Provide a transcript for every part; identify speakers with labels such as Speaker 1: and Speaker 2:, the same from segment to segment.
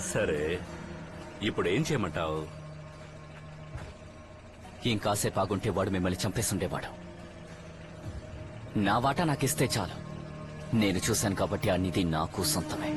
Speaker 1: సరే ఇప్పుడు ఏం చేయమంటావు?
Speaker 2: ఇంకాసేపు ఆగుంటే వాడు మిమ్మల్ని చంపేసుండేవాడు. నా వాటా నాకిస్తే చాలు. నేను చూశాను కాబట్టి ఆ నాకు సొంతమే.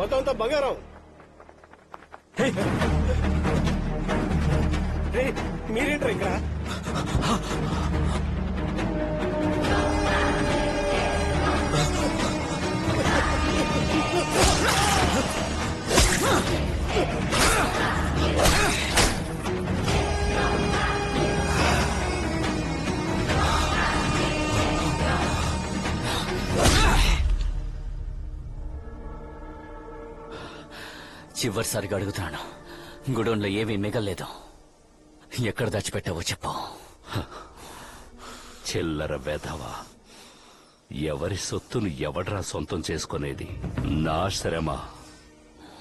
Speaker 3: మొత్తం అంతా బంగారం. మీరేంటారు ఇక్కడ?
Speaker 2: చివరిసారిగా అడుగుతున్నాను. గుడౌన్లో ఏమీ మిగల్లేదు. ఎక్కడ దాచిపెట్టావో చెప్పు.
Speaker 1: చిల్లర వెధవా ఎవరి సొత్తును ఎవడ్రా సొంతం చేసుకునేది? నా శ్రమ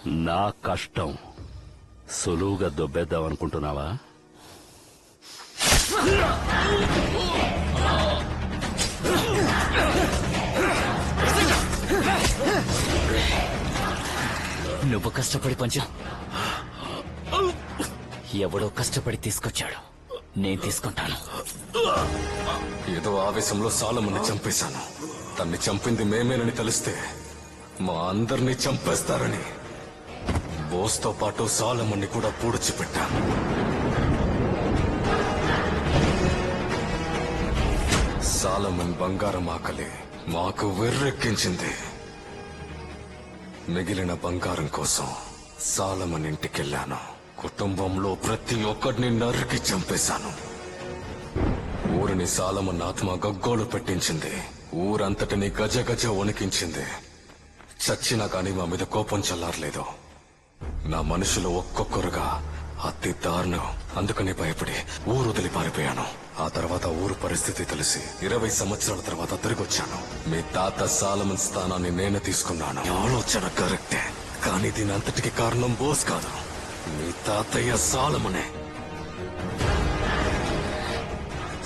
Speaker 1: నా కష్టం. సులువుగా దొబ్బేద్దాం అనుకుంటున్నావా
Speaker 2: నువ్వు కష్టపడి పంచా. ఎవడో కష్టపడి తీసుకొచ్చాడు. నేను తీసుకుంటాను.
Speaker 4: ఏదో ఆవేశంలో సాలమని చంపేశాను. తన్ని చంపింది మేమేనని తెలిస్తే మా అందరినీ చంపేస్తారని. బోస్తో పాటు సాలమన్ని కూడా పూడ్చిపెట్టాను. సాలమన్ బంగారం ఆకలి మాకు వెర్రెక్కించింది. మిగిలిన బంగారం కోసం సాలమన్ ఇంటికెళ్ళాను కుటుంబంలో ప్రతి ఒక్కడిని నరికి చంపేశాను. ఊరిని సాలమన్ ఆత్మ గగ్గోలు పెట్టించింది. ఊరంతటిని గజ గజ వణికించింది. చచ్చినా కాని మా మీద కోపం చల్లారలేదు. నా మనుషులు ఒక్కొక్కరుగా అతి దారుణం. అందుకని భయపడి ఊరు వదిలి పారిపోయాను. ఆ తర్వాత ఊరు పరిస్థితి తెలిసి ఇరవై సంవత్సరాల తర్వాత తిరిగి వచ్చాను మీ తాత సాలమన్ స్థానాన్ని నేను తీసుకున్నాను. ఆలోచన కరెక్టే కానీ దీని అంతటికి కారణం బోస్ కాదు. మీ తాతయ్య సాలమనే.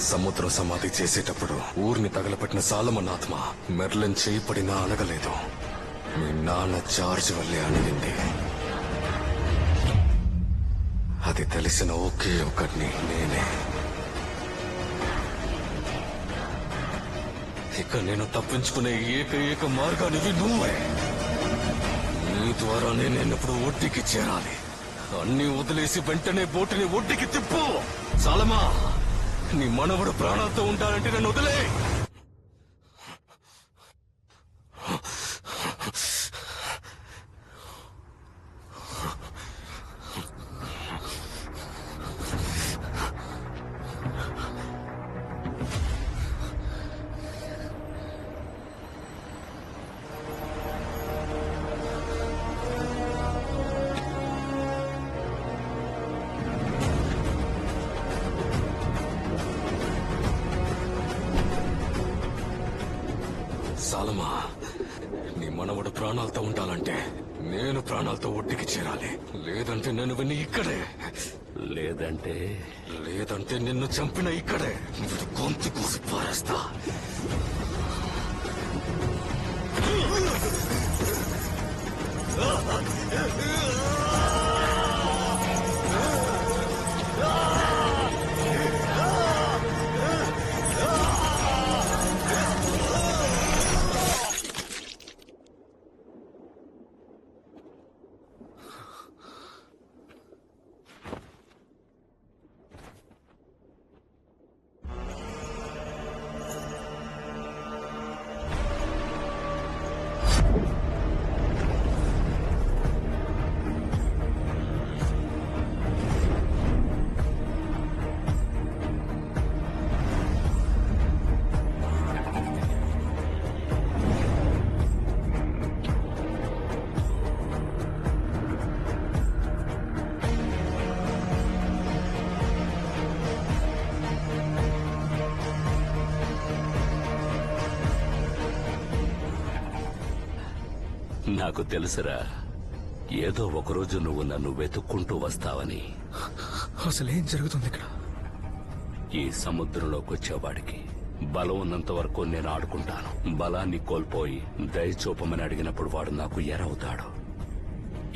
Speaker 4: సముద్రం సమాధి చేసేటప్పుడు ఊరిని తగలపెట్టిన సాలమన్ ఆత్మ మెర్లన్ చేయబడినా అనగలేదు మీ నాన్న చార్జ్ వల్లే అణిగింది. అది తెలిసిన ఒకే ఒకటిని నేనే. ఇక నేను తప్పించుకునే ఏకైక మార్గానివి నువ్వే. నీ ద్వారానే నేను ఇప్పుడు ఒడ్డుకి చేరాలి. అన్ని వదిలేసి వెంటనే బోటుని ఒడ్డుకి తిప్పు. చాలమా నీ మనవడు ప్రాణాలతో ఉండాలంటే నన్ను వదిలే. అమ్మా నీ మనవడు ప్రాణాలతో ఉండాలంటే నేను ప్రాణాలతో ఒడ్డుకి చేరాలి. లేదంటే నేను విని ఇక్కడే.
Speaker 1: లేదంటే?
Speaker 4: లేదంటే నిన్ను చంపిన ఇక్కడే. వీడు గొంతు కోసి పారేస్తా. Ah!
Speaker 1: నాకు తెలుసురా. ఏదో ఒకరోజు నువ్వు నన్ను వెతుక్కుంటూ వస్తావని.
Speaker 5: అసలు జరుగుతుంది ఇక్కడ
Speaker 1: ఈ సముద్రంలోకి వచ్చేవాడికి బలం ఉన్నంత వరకు నేను ఆడుకుంటాను. బలాన్ని కోల్పోయి దయ చూపమని అడిగినప్పుడు వాడు నాకు ఎరవుతాడు.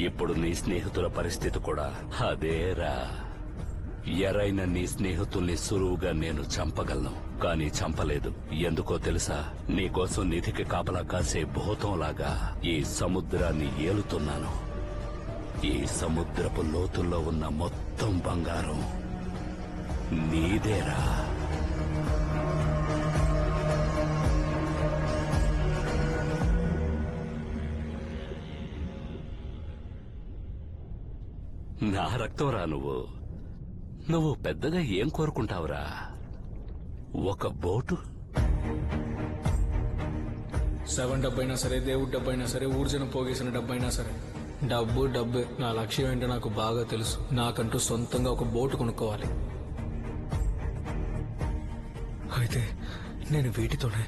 Speaker 1: ఇప్పుడు నీ స్నేహితుల పరిస్థితి కూడా అదేరా. ఎరైన నీ స్నేహితుల్ని సులువుగా నేను చంపగలను కానీ చంపలేదు. ఎందుకో తెలుసా? నీకోసం నిధికి కాపలా కాసే భూతంలాగా ఈ సముద్రాన్ని ఏలుతున్నాను. ఈ సముద్రపు లోతుల్లో ఉన్న మొత్తం బంగారం నీదేరా. నా రక్తం రా నువ్వు. నువ్వు పెద్దగా ఏం కోరుకుంటావురా? ఒక బోటు?
Speaker 5: సెవెన్ డబ్బైనా సరే దేవుడి డబ్బైనా సరే ఊర్జన పోగేసిన డబ్బైనా సరే. డబ్బు డబ్బే. నా లక్ష్యం ఏంటో నాకు బాగా తెలుసు. నాకంటూ సొంతంగా ఒక బోటు కొనుక్కోవాలి. అయితే నేను వీటితోనే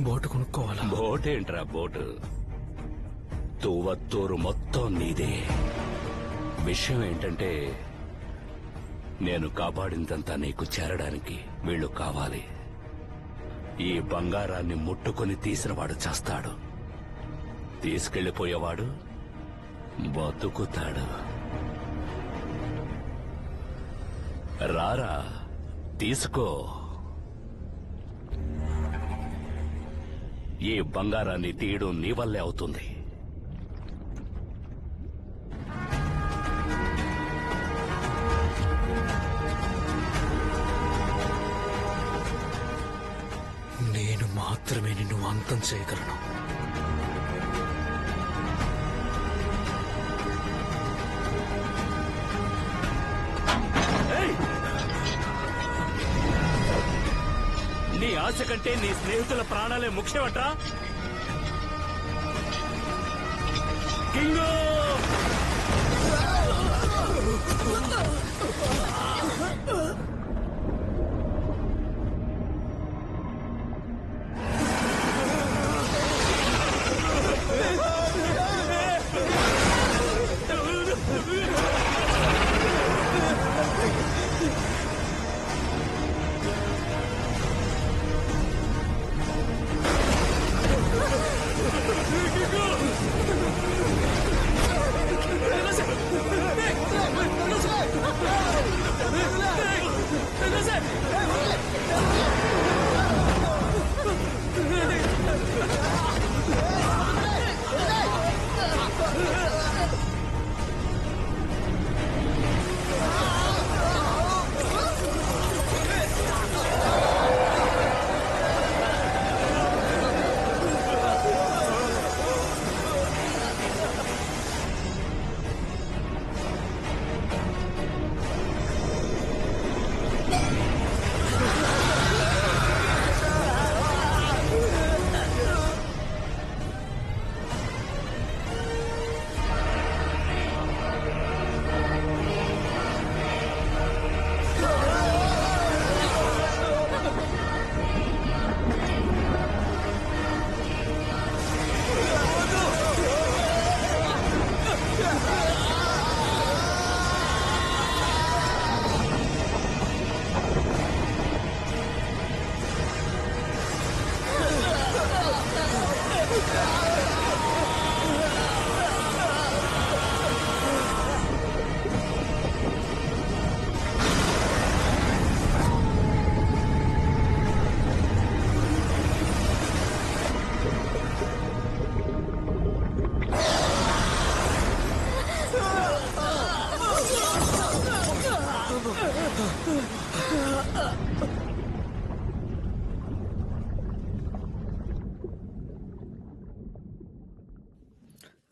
Speaker 5: బోటు కొనుక్కోవాలా?
Speaker 1: బోటేంట్రా బోటు? తువ్వత్తూరు మొత్తం నీదే. విషయం ఏంటంటే నేను కాపాడిందంతా నీకు చేరడానికి వీళ్ళు కావాలి. ఈ బంగారాన్ని ముట్టుకొని తీసినవాడు చేస్తాడు. తీసుకెళ్ళిపోయేవాడు బతుకుతాడు. రారా తీసుకో. ఈ బంగారాన్ని తీయడం నీ వల్లే అవుతుంది.
Speaker 5: మాత్రమే నిన్ను అంతం చేయగలను.
Speaker 1: నీ ఆశ కంటే నీ స్నేహితుల ప్రాణాలే ముఖ్యమట్రా? కింగో!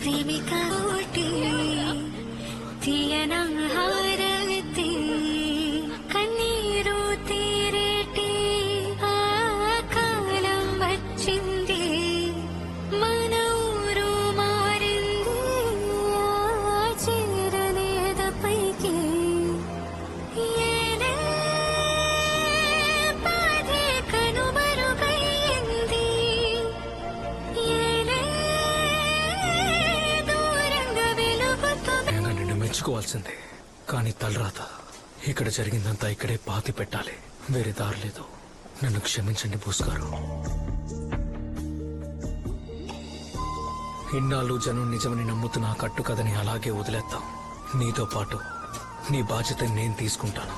Speaker 6: ప్రేమిక కోటి తీయన
Speaker 5: మెచ్చుకోవాల్సిందే కానీ తలరాత ఇక్కడ జరిగిందంతా ఇక్కడే పాతి పెట్టాలి. వేరే దారి లేదు. నన్ను క్షమించండి పూస్గారు ఇన్నాళ్ళు జనం నిజమని నమ్ముతున్న ఆ కట్టు కథని అలాగే వదిలేద్దాం. నీతో పాటు నీ బాధ్యత నేను తీసుకుంటాను.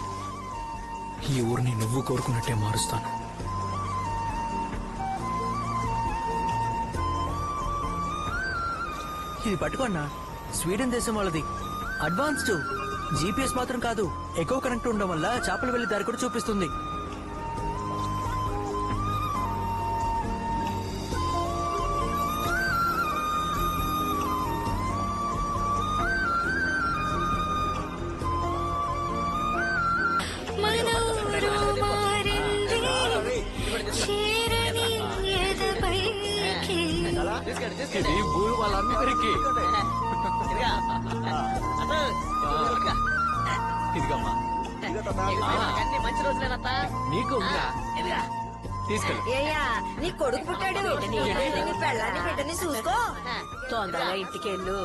Speaker 5: ఈ ఊరిని నువ్వు కోరుకున్నట్టే మారుస్తాను.
Speaker 7: ఇది పట్టుకోన్నా స్వీడన్ దేశం వాళ్ళది. అడ్వాన్స్డ్. జీపీఎస్ మాత్రం కాదు ఎక్కువ కనెక్ట్ ఉండడం వల్ల చేపలు వెళ్ళి దారి కూడా చూపిస్తుంది.
Speaker 2: ఇది ఊరు వాళ్ళందరికీ. ఇదిగమ్మా.
Speaker 8: మంచి రోజులేనత్తా
Speaker 2: నీకు ఉందా తీసుకెళ్ళి
Speaker 8: నీ కొడుకు పుట్టాడు. నీ పెళ్ళాన్ని బిడ్డని చూసుకో. తొందరగా ఇంటికి వెళ్ళు